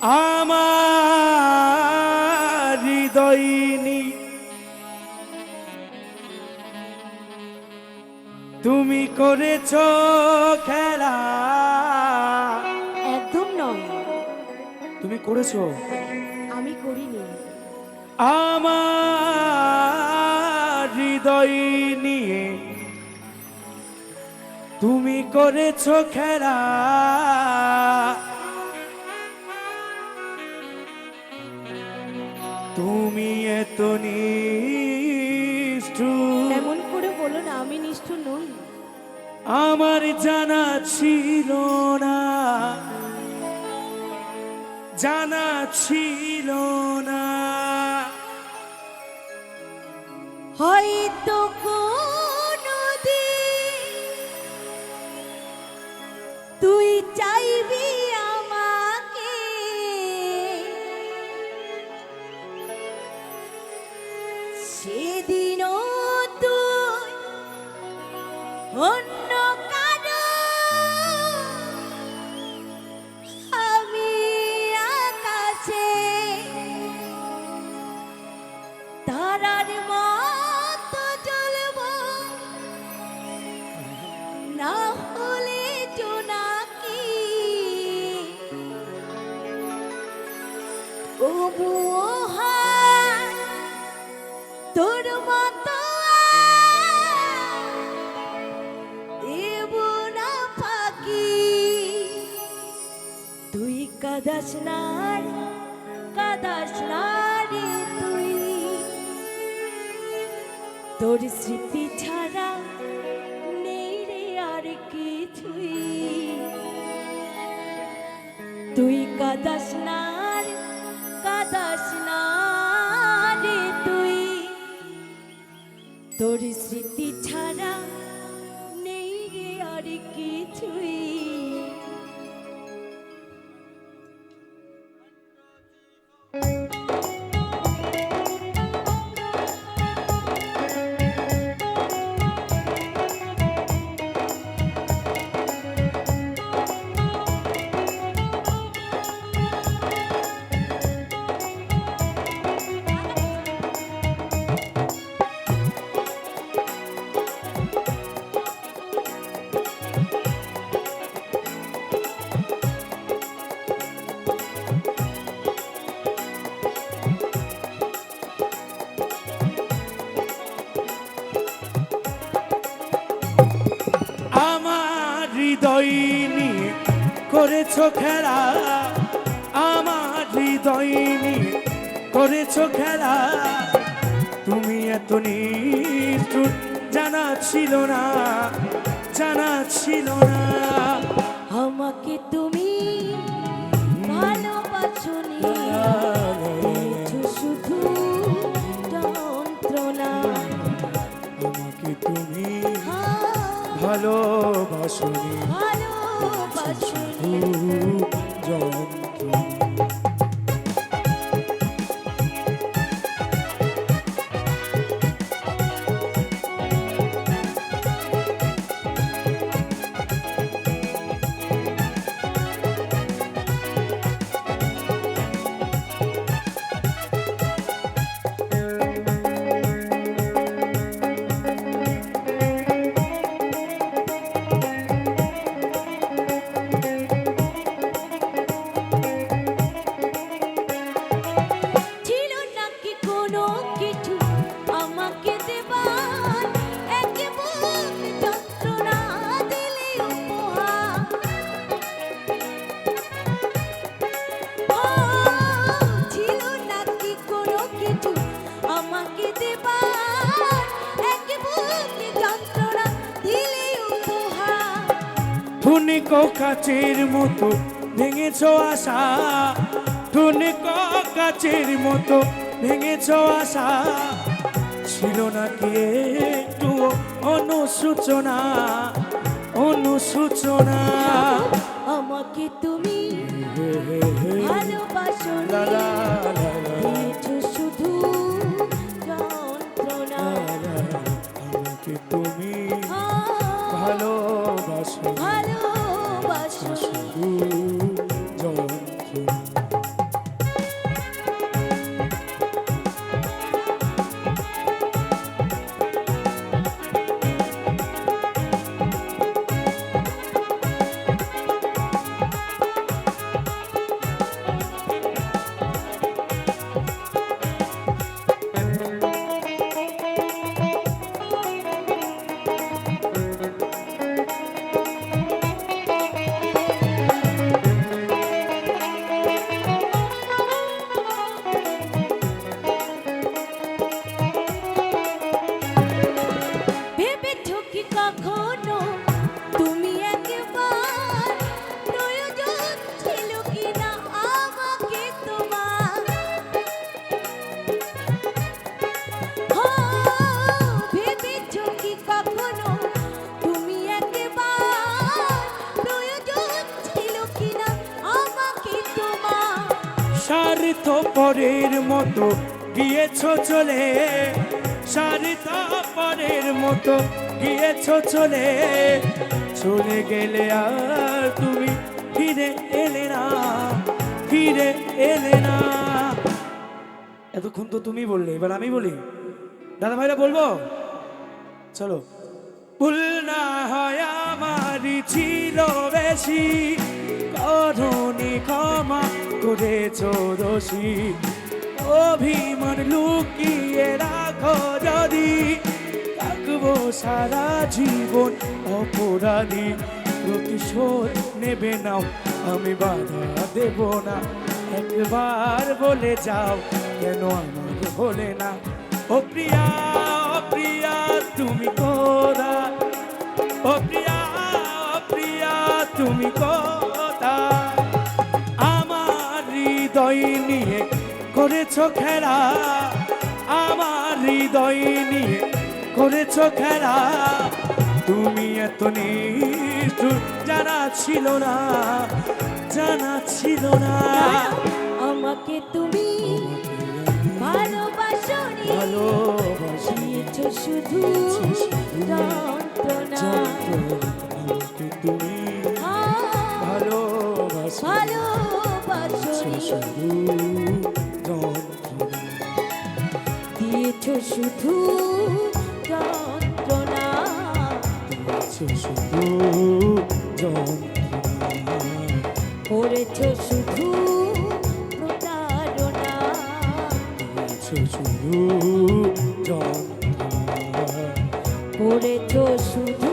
আমার হৃদয়নি তুমি করেছ খেলা। একদম নয়। তুমি করেছ। আমি করিনি। আমার হৃদয় নিয়ে। তুমি করেছ খেলা। এত নিষ্ঠুর। এমন করে বলো না আমি নিষ্ঠুর নই। আমার জানা ছিল না। জানা ছিল না। হয়তো অন্য কারও। আমি আকাশে তারার মতো জ্বলব। না হলে জোনাকি তবুও হায় তোর মতো কাদাস না রে, কাদাস না তুই। তোর স্মৃতি ছাড়া নেই রে আর কিছুই। তুই কাদাস না রে, কাদাস না তুই। তোর স্মৃতি ছাড়া আমার হৃদয় নিয়ে করেছ খেলা আমার হৃদয় নিয়ে করেছ খেলা। তুমি এত নিষ্ঠুর জানা ছিল না জানা ছিল না। আমাকে তুমি ভালোবাসনি দিয়েছ টুনিক কাচের মতো ভেঙেছ আশা টুনিক কাচের মতো ভেঙেছ আশা ছিল নাকি একটু অনুসূচনা অনুসূচনা আমাকে তুমি ভালোবাসো পরের মতো গিয়েছ চলে স্বার্থ পরের মতো গিয়েছ চলে। চলে গেলে আর তুমি ফিরে এলে না, ফিরে এলে না। এতক্ষণ তো তুমি বললে, এবার আমি বলি। দাদা ভাইরা বলব? চলো। ভুল না হয়, আমারই ছিল বেশি। করণি ক্ষমা করেছ দোষী অভিমান লুকিয়ে রাখো যদি। থাকব সারা জীবন অপরাধী প্রতিশোধ নেবে নাও আমি বাধা দেব না। একবার বলে যাও কেন আমার বলে না? ও প্রিয়া প্রিয়া, তুমি কোথা ও প্রিয়া প্রিয়া, তুমি কোথা হৃদয় নিয়ে করেছ খেলা আমার হৃদয় নিয়ে করেছ খেলা। তুমি এত নিষ্ঠুর জানা ছিল না জানা ছিল না। আমাকে তুমি ভালোবাসি শুধু যন্ত্রণা তুমি শুধু যন্ত্রণা দিয়েছ শুধু যন্ত্রণা শুধু যন্ত্রণা। করেছ শুধু প্রতারণা শুধু যন্ত্রণা করেছ শুধু